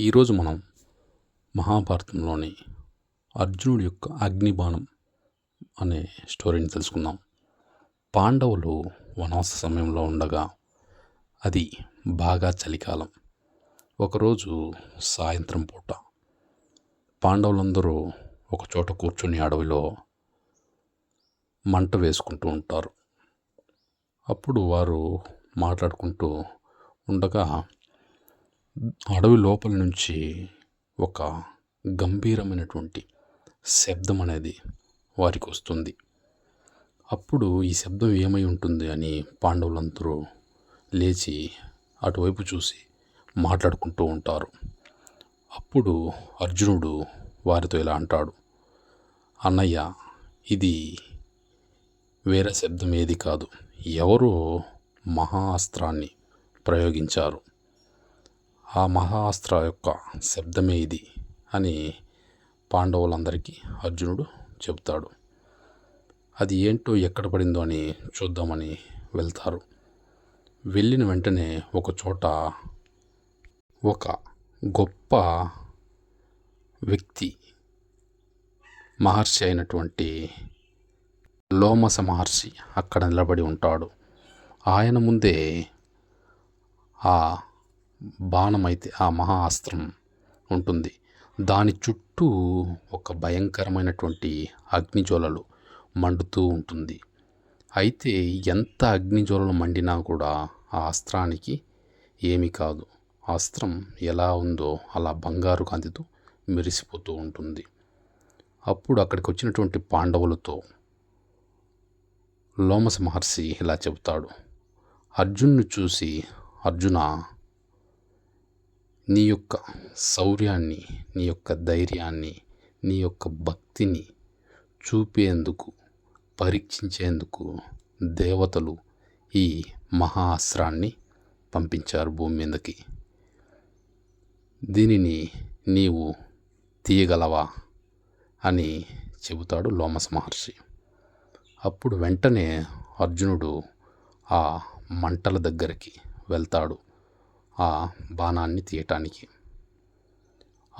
ఈరోజు మనం మహాభారతంలోని అర్జునుడి యొక్క అగ్నిబాణం అనే స్టోరీని తెలుసుకుందాం. పాండవులు వనవాస సమయంలో ఉండగా అది బాగా చలికాలం. ఒకరోజు సాయంత్రం పూట పాండవులందరూ ఒక చోట కూర్చుని అడవిలో మంట వేసుకుంటూ ఉంటారు. అప్పుడు వారు మాట్లాడుకుంటూ ఉండగా అడవి లోపల నుంచి ఒక గంభీరమైనటువంటి శబ్దం అనేది వారికి వస్తుంది. అప్పుడు ఈ శబ్దం ఏమై ఉంటుంది అని పాండవులందరూ లేచి అటువైపు చూసి మాట్లాడుకుంటూ ఉంటారు. అప్పుడు అర్జునుడు వారితో ఇలా అంటాడు అన్నయ్య ఇది వేరే శబ్దం ఏది కాదు. ఎవరో మహా అస్త్రాన్ని ప్రయోగించారు. ఆ మహాస్త్ర యొక్క శబ్దమే ఇది అని పాండవులందరికీ అర్జునుడు చెబుతాడు. అది ఏంటో ఎక్కడ పడిందో అని చూద్దామని వెళ్తారు. వెళ్ళిన వెంటనే ఒక చోట ఒక గొప్ప వ్యక్తి మహర్షి అయినటువంటి లోమస మహర్షి అక్కడ నిలబడి ఉంటాడు. ఆయన ముందే ఆ బాణం అయితే ఆ మహా అస్త్రం ఉంటుంది. దాని చుట్టూ ఒక భయంకరమైనటువంటి అగ్నిజ్వలలు మండుతూ ఉంటుంది. అయితే ఎంత అగ్నిజ్వలలు మండినా కూడా ఆ అస్త్రానికి ఏమి కాదు. అస్త్రం ఎలా ఉందో అలా బంగారు కాంతితో మెరిసిపోతూ ఉంటుంది. అప్పుడు అక్కడికి వచ్చినటువంటి పాండవులతో లోమస మహర్షి ఇలా చెబుతాడు. అర్జున్ను చూసి అర్జున నీ యొక్క శౌర్యాన్ని నీ యొక్క ధైర్యాన్ని నీ యొక్క భక్తిని చూపేందుకు పరీక్షించేందుకు దేవతలు ఈ మహా అస్త్రాన్ని పంపించారు భూమి మీదకి. దీనిని నీవు తీయగలవా అని చెబుతాడు లోమస మహర్షి. అప్పుడు వెంటనే అర్జునుడు ఆ మంటల దగ్గరికి వెళ్తాడు. ఆ బాణాన్ని తీయటానికి.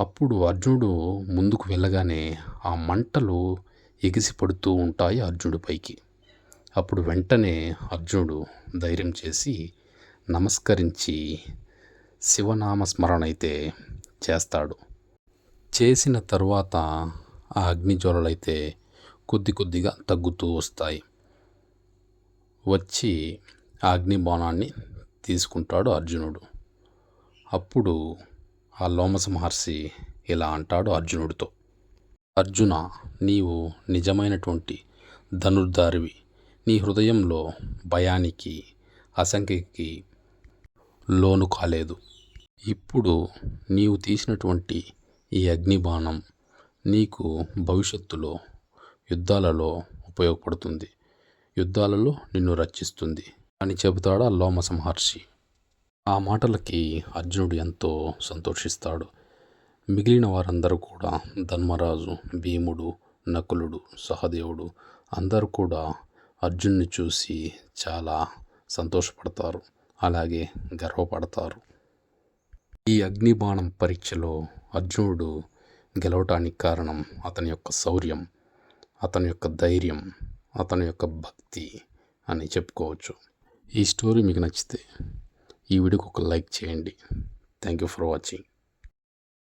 అప్పుడు అర్జునుడు ముందుకు వెళ్ళగానే ఆ మంటలు ఎగిసి పడుతూ ఉంటాయి అర్జునుడిపైకి అప్పుడు వెంటనే అర్జునుడు ధైర్యం చేసి నమస్కరించి శివనామ స్మరణ అయితే చేస్తాడు. చేసిన తర్వాత ఆ అగ్నిజ్వాలలైతే కొద్ది కొద్దిగా తగ్గుతూ వస్తాయి. వచ్చి ఆ అగ్ని బాణాన్ని తీసుకుంటాడు అర్జునుడు. అప్పుడు ఆ లోమస మహర్షి ఇలా అంటాడు అర్జునుడితో అర్జున నీవు నిజమైనటువంటి ధనుర్ధారివి. నీ హృదయంలో భయానికి అసంఖ్యకి లోను కాలేదు. ఇప్పుడు నీవు తీసినటువంటి ఈ అగ్నిబాణం నీకు భవిష్యత్తులో యుద్ధాలలో ఉపయోగపడుతుంది. యుద్ధాలలో నిన్ను రక్షిస్తుంది అని చెబుతాడు ఆ లోమస మహర్షి. ఆ మాటలకి అర్జునుడు ఎంతో సంతోషిస్తాడు. మిగిలిన వారందరూ కూడా ధర్మరాజు భీముడు నకులుడు సహదేవుడు అందరూ కూడా అర్జున్ని చూసి చాలా సంతోషపడతారు. అలాగే గర్వపడతారు. ఈ అగ్నిబాణం పరీక్షలో అర్జునుడు గెలవటానికి కారణం అతని యొక్క శౌర్యం అతని యొక్క ధైర్యం అతని యొక్క భక్తి అని చెప్పుకోవచ్చు. ఈ స్టోరీ మీకు నచ్చితే ఈ వీడియోకి ఒక లైక్ చేయండి. Thank you for watching